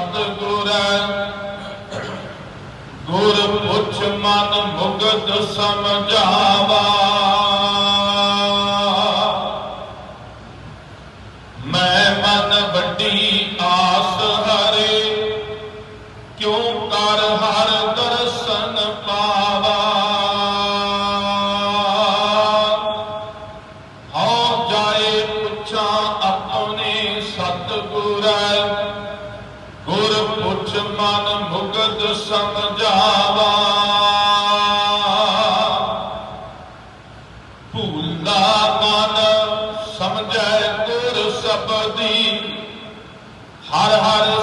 ਸਤਿਗੁਰ ਗੁਰ ਪੁੱਛ ਮਨ ਮੁਗਤ ਸਮਝਾਵਾ। ਮੈਂ ਮਨ ਵੱਡੀ ਆ ਸਮਝਾਵਾ। ਭੁੱਲਦਾ ਮਨ ਸਮਝੈ ਹਰ ਹਰ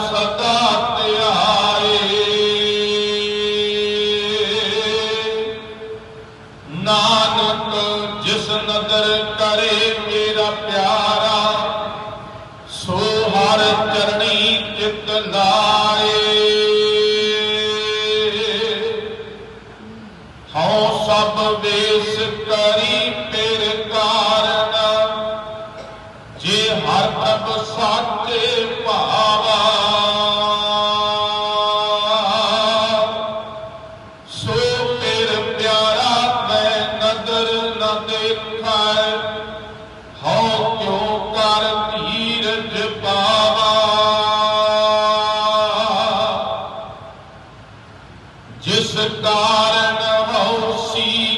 ਸਭ ਵੇਸ ਕਰੀ ਤੇਰੇ ਕਾਰਨ। ਜੇ ਹਰ ਪ੍ਰਭ ਸਾਚੇ ਭਾਵਾ, ਸੋ ਤੇਰ ਪਿਆਰਾ ਮੈਂ ਨਦਰ ਨਾ ਦੇਖਾਇ ਹਉ ਕਿਉ ਕਰ ਧੀਰਜ ਪਾਵਾ। ਜਿਸ ਕਾਰਨ Senhor.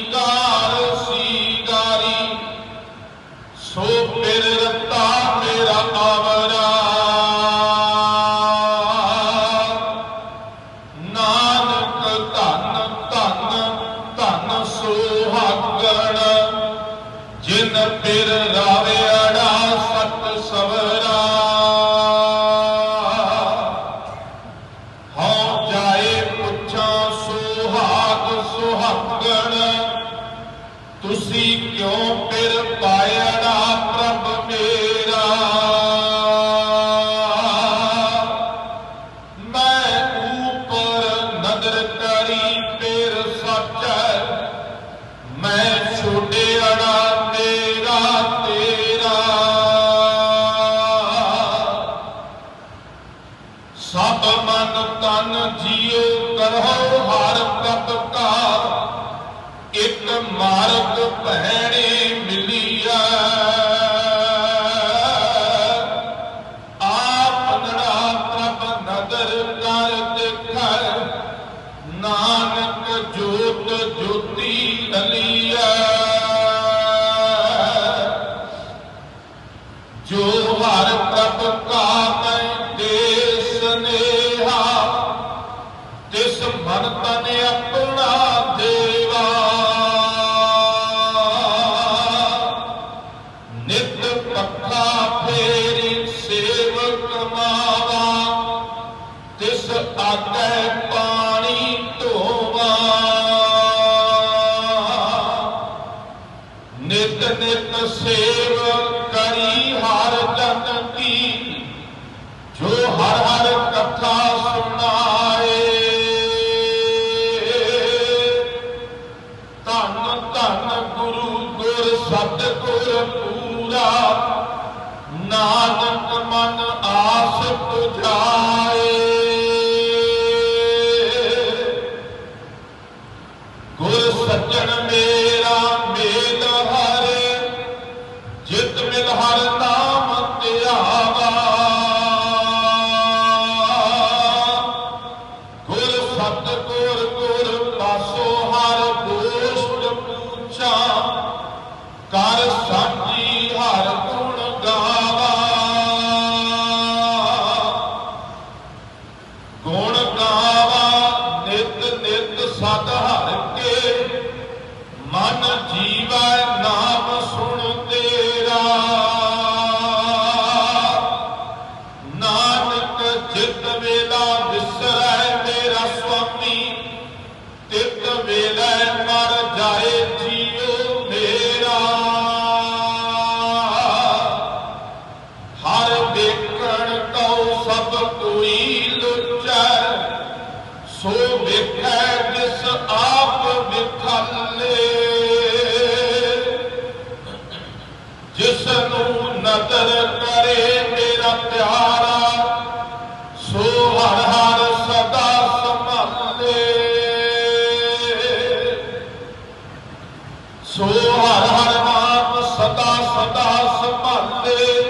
ਸੋ ਹਰ ਹਰ ਨਾਮ ਸਦਾ ਸਦਾ ਸੰਭਾਲੇ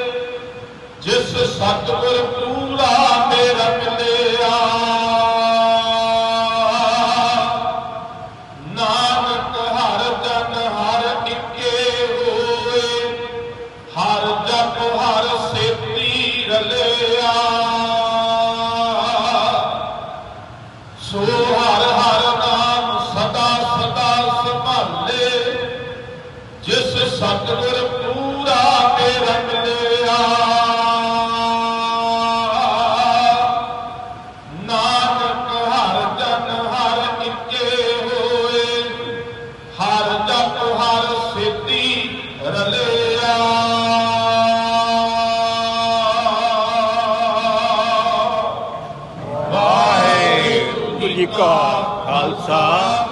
ਜਿਸ ਸਤਿਗੁਰ ਜੀ ਕਾ ਖਾਲਸਾ